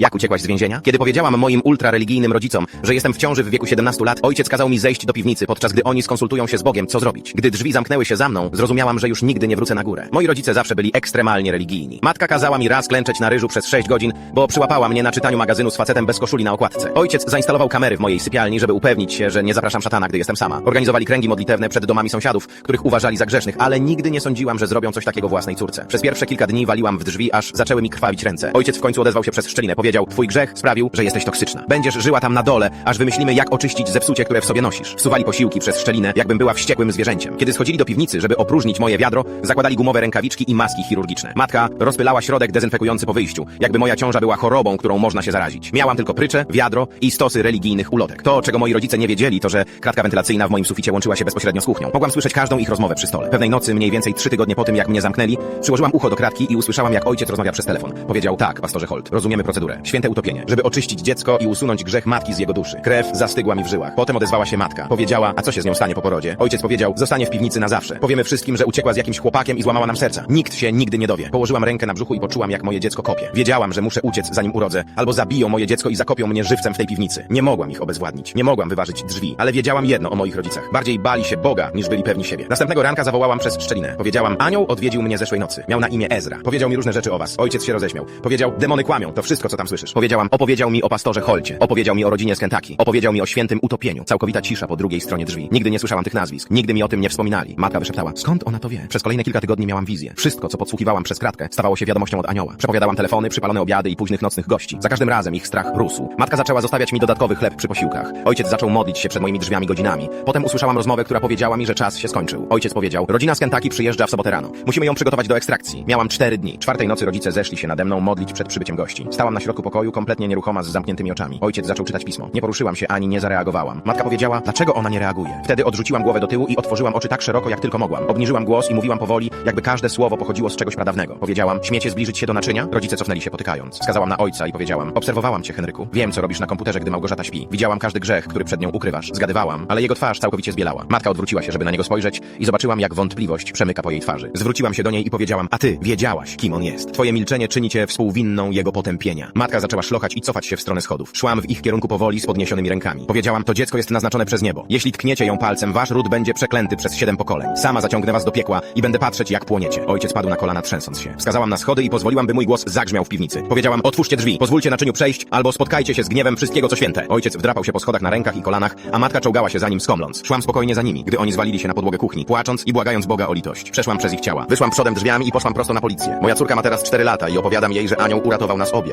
Jak uciekłaś z więzienia? Kiedy powiedziałam moim ultrareligijnym rodzicom, że jestem w ciąży w wieku 17 lat, ojciec kazał mi zejść do piwnicy, podczas gdy oni skonsultują się z Bogiem, co zrobić. Gdy drzwi zamknęły się za mną, zrozumiałam, że już nigdy nie wrócę na górę. Moi rodzice zawsze byli ekstremalnie religijni. Matka kazała mi raz klęczeć na ryżu przez 6 godzin, bo przyłapała mnie na czytaniu magazynu z facetem bez koszuli na okładce. Ojciec zainstalował kamery w mojej sypialni, żeby upewnić się, że nie zapraszam szatana, gdy jestem sama. Organizowali kręgi modlitewne przed domami sąsiadów, których uważali za grzesznych, ale nigdy nie sądziłam, że zrobią coś takiego własnej córce. Przez pierwsze kilka dni waliłam w drzwi, aż zaczęły mi krwawić ręce. Ojciec w końcu odezwał się przez szczelinę. Powiedział, twój grzech sprawił, że jesteś toksyczna. Będziesz żyła tam na dole, aż wymyślimy, jak oczyścić zepsucie, które w sobie nosisz. Wsuwali posiłki przez szczelinę, jakbym była wściekłym zwierzęciem. Kiedy schodzili do piwnicy, żeby opróżnić moje wiadro, zakładali gumowe rękawiczki i maski chirurgiczne. Matka rozpylała środek dezynfekujący po wyjściu, jakby moja ciąża była chorobą, którą można się zarazić. Miałam tylko prycze, wiadro i stosy religijnych ulotek. To, czego moi rodzice nie wiedzieli, to że kratka wentylacyjna w moim suficie łączyła się bezpośrednio z kuchnią. Mogłam słyszeć każdą ich rozmowę przy stole. Pewnej nocy, mniej więcej trzy tygodnie po tym, jak mnie zamknęli, przyłożyłam ucho do kratki i usłyszałam, jak ojciec rozmawia przez telefon. Powiedział, tak, pastorze Holt, rozumiemy procedurę. Święte utopienie, żeby oczyścić dziecko i usunąć grzech matki z jego duszy. Krew zastygła mi w żyłach. Potem odezwała się matka. Powiedziała, a co się z nią stanie po porodzie? Ojciec powiedział, zostanie w piwnicy na zawsze. Powiemy wszystkim, że uciekła z jakimś chłopakiem i złamała nam serca. Nikt się nigdy nie dowie. Położyłam rękę na brzuchu i poczułam, jak moje dziecko kopie. Wiedziałam, że muszę uciec, zanim urodzę, albo zabiją moje dziecko i zakopią mnie żywcem w tej piwnicy. Nie mogłam ich obezwładnić. Nie mogłam wyważyć drzwi, ale wiedziałam jedno o moich rodzicach. Bardziej bali się Boga, niż byli pewni siebie. Następnego ranka zawołałam przez szczelinę. Powiedziałam, anioł odwiedził mnie zeszłej nocy. Miał na imię Ezra. Powiedział mi różne rzeczy o was. Ojciec się roześmiał. Powiedział, demony kłamią, to wszystko, co tam słyszysz. Powiedziałam, opowiedział mi o pastorze Holcie. Opowiedział mi o rodzinie z Kentucky. Opowiedział mi o świętym utopieniu. Całkowita cisza po drugiej stronie drzwi. Nigdy nie słyszałam tych nazwisk. Nigdy mi o tym nie wspominali. Matka wyszeptała, skąd ona to wie? Przez kolejne kilka tygodni miałam wizję. Wszystko, co podsłuchiwałam przez kratkę, stawało się wiadomością od anioła. Przepowiadałam telefony, przypalone obiady i późnych nocnych gości. Za każdym razem ich strach rósł. Matka zaczęła zostawiać mi dodatkowy chleb przy posiłkach. Ojciec zaczął modlić się przed moimi drzwiami godzinami. Potem usłyszałam rozmowę, która powiedziała mi, że czas się skończył. Ojciec powiedział, rodzina z Kentucky przyjeżdża w sobotę rano. Musimy ją przygotować do ekstrakcji. Miałam cztery dni. Czwartej nocy rodzice zeszli się nade mną modlić przed przybyciem gości. Stałam na środku pokoju, kompletnie nieruchoma, z zamkniętymi oczami. Ojciec zaczął czytać pismo. Nie poruszyłam się ani nie zareagowałam. Matka powiedziała, dlaczego ona nie reaguje. Wtedy odrzuciłam głowę do tyłu i otworzyłam oczy tak szeroko, jak tylko mogłam. Obniżyłam głos i mówiłam powoli, jakby każde słowo pochodziło z czegoś pradawnego. Powiedziałam, śmiecie zbliżyć się do naczynia? Rodzice cofnęli się potykając. Wskazałam na ojca i powiedziałam, obserwowałam cię, Henryku. Wiem, co robisz na komputerze, gdy Małgorzata śpi. Widziałam każdy grzech, który przed nią ukrywasz. Zgadywałam, ale jego twarz całkowicie zbielała. Matka odwróciła się, żeby na niego spojrzeć i zobaczyłam, jak wątpliwość przemyka po jej twarzy. Zwróciłam się do niej i powiedziałam, a ty wiedziałaś, kim on jest. Twoje milczenie czyni cię współwinną jego potępienia. Matka zaczęła szlochać i cofać się w stronę schodów. Szłam w ich kierunku powoli z podniesionymi rękami. Powiedziałam, to dziecko jest naznaczone przez niebo. Jeśli tkniecie ją palcem, wasz ród będzie przeklęty przez siedem pokoleń. Sama zaciągnę was do piekła i będę patrzeć, jak płoniecie. Ojciec padł na kolana, trzęsąc się. Wskazałam na schody i pozwoliłam, by mój głos zagrzmiał w piwnicy. Powiedziałam, otwórzcie drzwi, pozwólcie naczyniu przejść, albo spotkajcie się z gniewem wszystkiego, co święte. Ojciec wdrapał się po schodach na rękach i kolanach, a matka czołgała się za nim skomląc. Szłam spokojnie za nimi, gdy oni zwalili się na podłogę kuchni, płacząc i błagając Boga o litość. Przeszłam przez ich ciała. Wyszłam przodem drzwiami i poszłam prosto na policję. Moja córka ma teraz 4 lata i opowiadam jej, że anioł uratował nas obie.